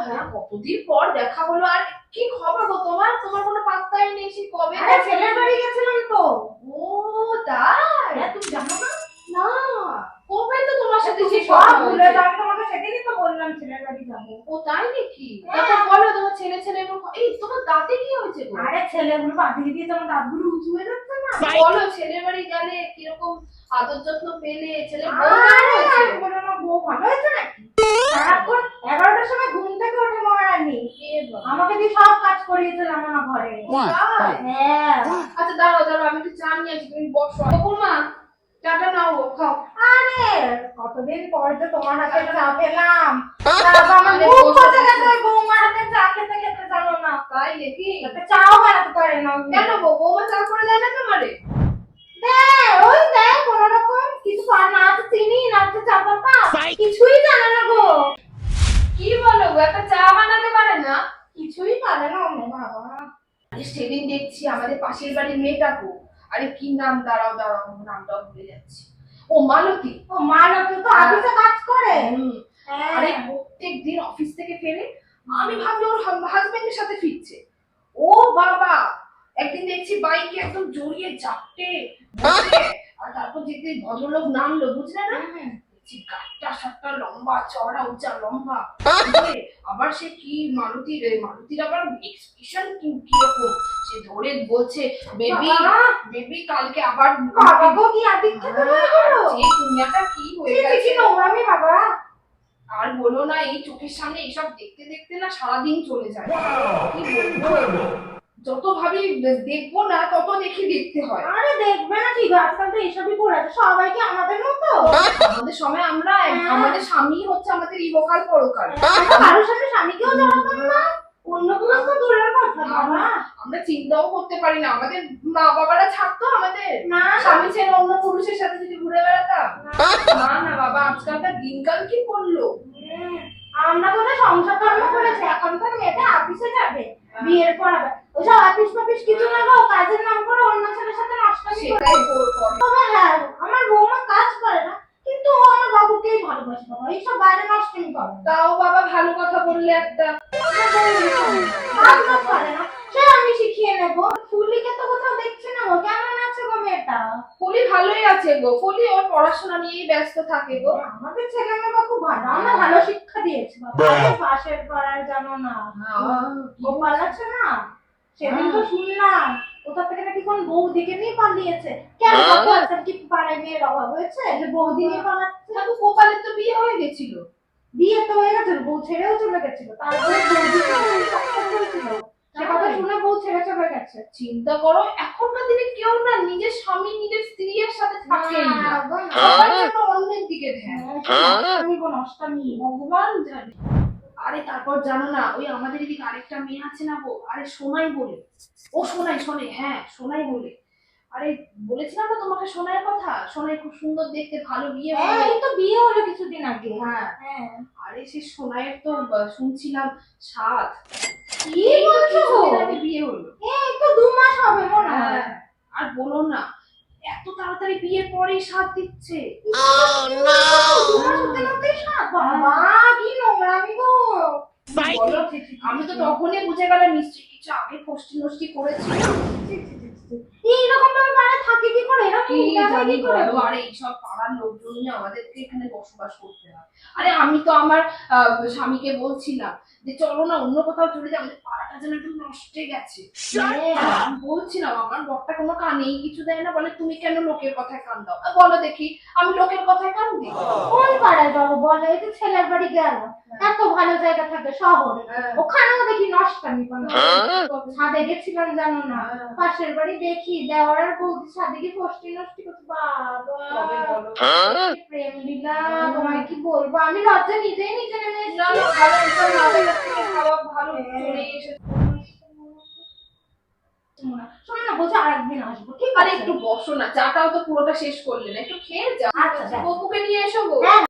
হ্যাঁ, কতদিন পর দেখা হলো? আর কি খবর গো তোমার? তোমার কোনো পাত্তাই নেই কবে ছেলে ছেলের বাড়ি যাব। ও তাই নাকি। তারপর বলো তোমার ছেলে ছেলে এরকম এই তোমার দাঁতে কি হয়েছে গো? আরে ছেলেগুলো বাঁধিয়ে দিয়ে তোমার দাঁতগুলো উঁচু হয়ে যাচ্ছে না? বলো ছেলের বাড়ি গেলে কীরকম আদর যত্ন পেলে? ছেলে বউ আরে কেমন আর হয়েছে? বলো না বউ ভালো হয়েছে নাকি? সারাক্ষণ এগারোটার সময় ঘুম থেকে ওঠে মহারানী। আমাকে দিয়ে সব কাজ করিয়েছে না ঘরে। হ্যাঁ। আচ্ছা দাঁড়াও দাঁড়াও আমি একটু চা নিয়ে আসি তুমি বসো। বকুমা চাটা নাও খাও। আরে কতদিন পর যে তোমার হাতে চা পেলাম। তারপর আমার মুখ বসো, গেছে ওই বৌমার হাতে চা খেতে খেতে জানো না? তাই নাকি? তাতে চাও বানাতে পারে না। কেন বৌমা চা করে দেয় না তোমারে? দেয়, ওই দেয় কোনো রকম। কিছু না তো চিনি না তো চা পাতা। কিছুই জানে না গো। কি বলো গো একটা চা বানাতে পারে না? কিছুই পারে না অন্য বাবা। সেদিন দেখছি আমাদের পাশের বাড়ির মেয়েটাকে আরে কি নাম? দাঁড়াও দাঁড়াও নামটা ভুলে যাচ্ছি। ও মালতী? ও মালতী তো অফিসে কাজ করে। হ্যাঁ। আরে প্রত্যেক দিন অফিস থেকে ফেরে আমি ভাবলাম ওর হাজবেন্ডের সাথে ফিরছে। ও বাবা! একদিন দেখছি বাইকে একদম জড়িয়ে চাপটে আর তারপর যেতে ভদ্রলোক নামলো বুঝলে না? হুম। দেখছি গাটটা সাতটা লম্বা চড়া উঁচা লম্বা। আবার সে কি মালতীর মালতীর আবার এক্সপ্রেশন কি কীরকম সে ধরে বলছে বেবি বাবা, বেবি কালকে আবার বাবা গো কি দুনিয়াটা হয়ে গেছে? কি নোংরামি বাবা। আর বলো না এই চোখের সামনে এইসব দেখতে দেখতে না সারাদিন চলে যায়। কি বলব? যত ভাবি দেখব না তত দেখি দেখতে হয়। আরে দেখবে না ঠিক আজকাল তো করে আছে সবাই কি আমাদের মতো। আমাদের সময় আমরা হ্যাঁ। আমাদের স্বামী হচ্ছে আমাদের ইহকাল পরকাল। কারোর সামনে স্বামীকেও জড়াতাম না অন্যগুলো তো দূরের কথা বাবা। আমরা চিন্তাও করতে পারি না। আমাদের মা বাবারা ছাড়তো আমাদের। না স্বামী ছেড়ে অন্য পুরুষের সাথে যদি ঘুরে বেড়াতাম না না বাবা আজকালকার দিনকাল কি করল আমরা তো সংসার ধর্ম করেছি? এখনকার মেয়েটা অফিসে যাবে বিয়ের পর আবার। ওইসব অফিস ফফিস কিছু না গো কাজের নাম করে অন্য ছেলের সাথে নষ্টামি করে? সেটাই কর- করে। তবে হ্যাঁ আমার বৌমা কাজ করে না কিন্তু ও আমার বাবুকেই ভালোবাসে বাবা। এইসব বাইরে নষ্টামি করে তাও বাবা ভালো কথা বললে একটা। কাজ বাজ করে না। সে আমি শিখিয়ে নেব। ফুলিকে তো কোথাও দেখছি না ও কেমন আছে গো মেয়েটা? ফলি ভালোই আছে গো। ফলি ওর পড়াশোনা নিয়েই ব্যস্ত থাকে গো। আমাদের ছেলে মেয়েরা খুব ভালো। আমরা ভালো শিক্ষা দিয়েছি বাবা। পাশের পাড়ায় জানো না? গোপাল আছে না? সেদিন তো শুনলাম কোথা থেকে নাকি কোন বৌদিকে নিয়ে পালিয়েছে। কেন আজকাল কি পাড়ায় মেয়ের অভাব হয়েছে? যে বৌদি নিয়ে পালাচ্ছে। দেখো গোপালের তো বিয়ে হয়ে গেছিল। বিয়ে তো হয়ে গেছে বউ ছেড়েও চলে গেছিল। তারপরে নিয়ে সে কথা শুনে বউ ছেড়ে চলে গেছে। চিন্তা করো এখনকার দিনে কেউ না নিজের স্বামী নিজের স্ত্রীর সাথে থাকেই না। অন্যের দিকে ধ্যান। হ্যাঁ, নষ্টামি। ভগবান জানে। আরে তারপর জানো না ওই আমাদের এদিকে আরেকটা মেয়ে আছে না গো আরে সোনাই বলে। ও সোনাই শোনে হ্যাঁ সোনাই বলে। আরে বলেছিলাম না তোমাকে সোনাইয়ের কথা? সোনাই খুব সুন্দর দেখতে ভালো বিয়ে হ্যাঁ, এই তো বিয়ে হলো কিছুদিন আগে। হ্যাঁ। হ্যাঁ। আরে সে সোনাইয়ের তো শুনছিলাম সাত। কি বলছো বিয়ে হলো। এই তো দু মাস হবে মনে হয়। হ্যাঁ আর বলো না এত তাড়াতাড়ি বিয়ের পরেই সাথ দিচ্ছে। বলো, আমি তো তখনই বুঝে গেলাম নিশ্চয়ই কিছু আগে কষ্টি নষ্টি করেছি। এইরকম কি করে? এরা কি করে? বলো, আরে এইসব পাড়ার লোকজনই আমাদেরকে এখানে বসবাস করতে হয়। আরে আমি তো আমার স্বামীকে বলছিলাম যে চলো না অন্য কোথাও চলে যাই আমাদের পাড়াটা যেন একদম নষ্টে গেছে। হ্যাঁ। বলছিলাম আমার বরটা কোনো কানেই কিছু দেয় না বলে তুমি কেন লোকের কথায় কান দাও? বলো দেখি আমি লোকের কথায় কান দিই? কোন পাড়ায় যাব বলো? এই তো ছেলের বাড়ি গেল। এত ভালো জায়গা থাকে শহরে। হ্যাঁ। ওখানেও দেখি নষ্টামি কোনো। ছাদে গেছিলাম জানো না? পাশের বাড়ি দেখি দেওয়ার আর বৌদি ছাদে গিয়ে নষ্ট করছে বাবা। প্রেম লীলা তোমায় কি বলব? আমি লজ্জা নিজেই নিজে ভালো, ভালো চলে এসেছে। শোনো না বলছে আরেকদিন আসব ঠিক আরে একটু বসো না চাটাও তো পুরোটা শেষ করলে না একটু খেয়ে যাও। আচ্ছা। নিয়ে এসো গো। হ্যাঁ